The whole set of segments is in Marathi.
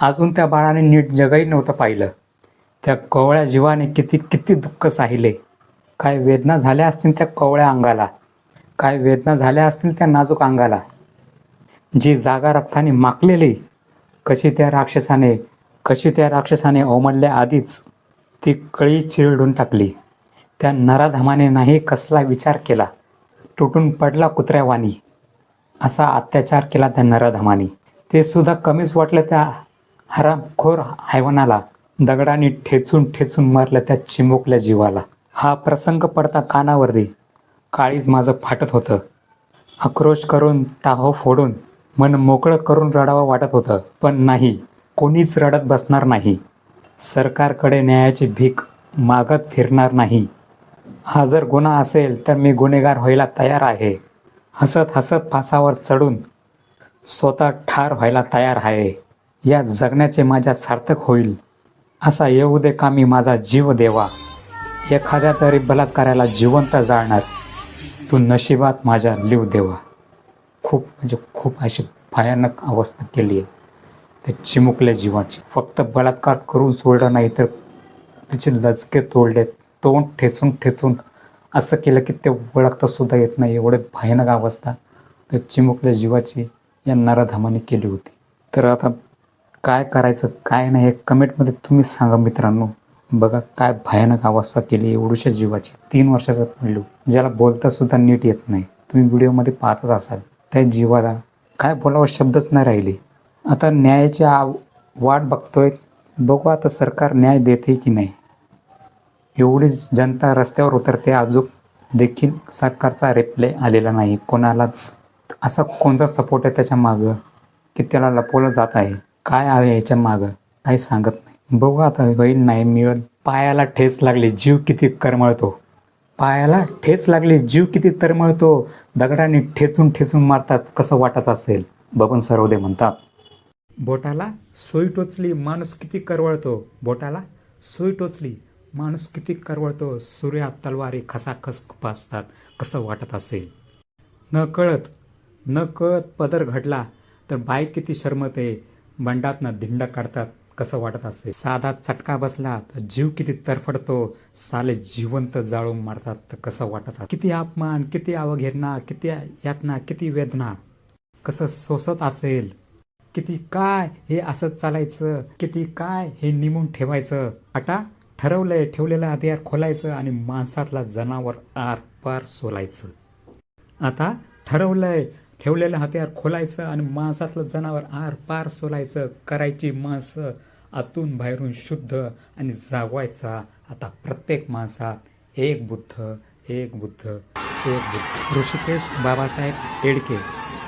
अजून त्या बाळाने नीट जगही नव्हतं पाहिलं. त्या कवळ्या जीवाने किती किती दुःख साहिले. काय वेदना झाल्या असतील त्या कवळ्या अंगाला. काय वेदना झाल्या असतील त्या नाजूक अंगाला. जी जागा रक्ताने माकलेली कशी त्या राक्षसाने कशी त्या राक्षसाने अवमडल्या आधीच ती कळी चिरडून टाकली. त्या नराधमाने नाही कसला विचार केला. तुटून पडला कुत्र्यावानी. असा अत्याचार केला त्या नराधमाने. ते सुद्धा कमीच वाटलं त्या हरामखोर हैवानाला दगडाने ठेचून ठेचून मारलं त्या चिमुकल्या जीवाला. हा प्रसंग पडता कानावरती काळीज माझं फाटत होतं. आक्रोश करून टाहो फोडून मन मोकळं करून रडावं वाटत होतं पण नाही कोणीच रडत बसणार नाही. सरकारकडे न्यायाची भीक मागत फिरणार नाही. हा जर गुन्हा असेल तर मी गुन्हेगार व्हायला तयार आहे. हसत हसत फासावर चढून स्वतः ठार व्हायला तयार आहे. या जगण्याचे माझ्या सार्थक होईल. असा येऊ दे का मी माझा जीव देवा. एखाद्या तरी बलात्काराला जिवंत जाळणार. तू नशिबात माझ्या लिव देवा. खूप म्हणजे खूप अशी भयानक अवस्था केली आहे. त्या चिमुकल्या जीवाची. फक्त बलात्कार करून सोडलं नाही तर तिचे लचके तोडले तोंड ठेचून ठेचून असं केलं की ते ओळखता सुद्धा येत नाही. एवढे भयानक अवस्था त्या चिमुकल्या जीवाची या नराधामाने केली होती. तर आता काय करायचं काय नाही हे कमेंटमध्ये तुम्ही सांगा मित्रांनो. बघा काय भयानक अवस्था केली एवढूशा जीवाची. तीन वर्षाचा पिल्लू ज्याला बोलता सुद्धा नीट येत नाही. तुम्ही व्हिडिओमध्ये पाहतच असाल त्या जीवाला काय बोलावं शब्दच नाही राहिले. आता न्यायाची आव वाट बघतोय बघू आता सरकार न्याय देते की नाही. एवढीच जनता रस्त्यावर उतरते अजून देखील सरकारचा रिप्लाय आलेला नाही. कोणालाच. असा कोणता सपोर्ट आहे त्याच्या मागं की त्याला लपवलं जात आहे? काय आहे याच्या मागं? काही सांगत नाही. बघू आता होईल नाही मिळेल पायाला ठेच लागली जीव किती करमळतो. पायाला ठेच लागली जीव किती तरमळतो. दगडाने ठेचून ठेचून मारतात कसं वाटत असेल? बबन सरोदे म्हणतात. बोटाला सोय टोचली माणूस किती करवळतो. बोटाला सोय टोचली माणूस किती करवळतो. सूर्या तलवारी खसाखस खुपासतात कसं वाटत असेल? न कळत न कळत पदर घडला तर बाई किती शर्मते. बंडातनं धिंड काढतात कसं वाटत असते. साधा चटका बसला तर जीव किती तरफडतो साले जिवंत जाळून मारतात तर कसं वाटत किती अपमान किती अवघेदना किती यातना किती वेदना. कसं सोसत असेल. किती काय हे असंच चालायचं किती काय हे निमून ठेवायचं. आता ठरवलंय ठेवलेलं हतियार खोलायचं आणि माणसातला जनावर आर पार सोलायचं. आता ठरवलंय ठेवलेलं हत्यार खोलायचं आणि माणसातलं जनावर आर पार सोलायचं. करायची माणसं आतून बाहेरून शुद्ध आणि जागवायचा. आता प्रत्येक माणसात एक बुद्ध एक बुद्ध एक बुद्ध. ऋषिकेश बाबासाहेब एडके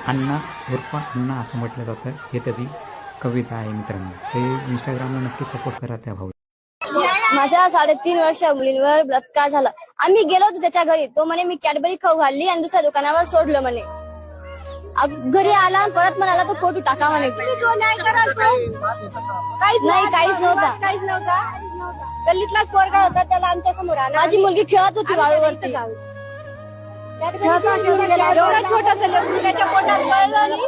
अण्णा उर्फा अण्णा असं म्हटलं जातं. हे त्याची कविता आहे मित्रांनो. ते इंस्टाग्रामला नक्की सपोर्ट करा त्या भाऊ. माझ्या साडेतीन वर्ष मुलींवर बलात्कार झाला. आम्ही गेलो होतो त्याच्या घरी. तो म्हणे मी कॅडबरी खाऊ घालली आणि दुसऱ्या दुकानावर सोडलं म्हणे. घरी आला परत म्हणाला तो फोटो टाका म्हणे. काहीच नाही काहीच नव्हता. काहीच नव्हता. गल्लीतलाच पोरगा होता त्याला आमच्यासमोर माझी मुलगी खेळत होती वाळूवरती. छोटासा लेकरू त्याच्या पोटात कळलं नाही.